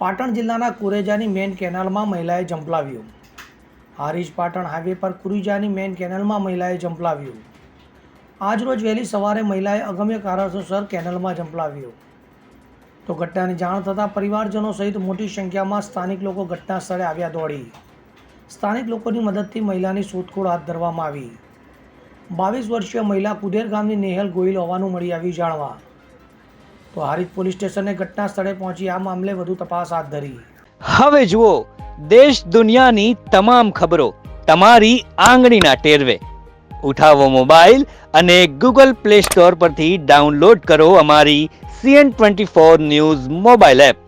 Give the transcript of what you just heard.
પાટણ જિલ્લાના કુરેજાની મેઇન કેનાલમાં મહિલાએ ઝંપલાવ્યું. હારીજ પાટણ હાઈવે પર કુરેજાની મેઇન કેનાલમાં મહિલાએ ઝંપલાવ્યું. આજરોજ વહેલી સવારે મહિલાએ અગમ્ય કારણોસર કેનાલમાં ઝંપલાવ્યું. તો ઘટનાની જાણ થતાં પરિવારજનો સહિત મોટી સંખ્યામાં સ્થાનિક લોકો ઘટના સ્થળે આવ્યા દોડી. સ્થાનિક લોકોની મદદથી મહિલાની શોધખોળ હાથ ધરવામાં આવી. બાવીસ વર્ષીય મહિલા કુદેર ગામની નેહલ ગોહિલ હોવાનું મળી આવ્યું જાણવા. તો હારીજ પોલીસ સ્ટેશને ઘટના સ્થળે પહોંચી આ મામલે વધુ તપાસ હાથ ધરી. હવે જુઓ, દેશ દુનિયાની તમામ ખબરો તમારી આંગળીના ટેરવે. ઉઠાવો મોબાઈલ અને ગૂગલ પ્લે સ્ટોર પરથી ડાઉનલોડ કરો અમારી CN twenty four news mobile app.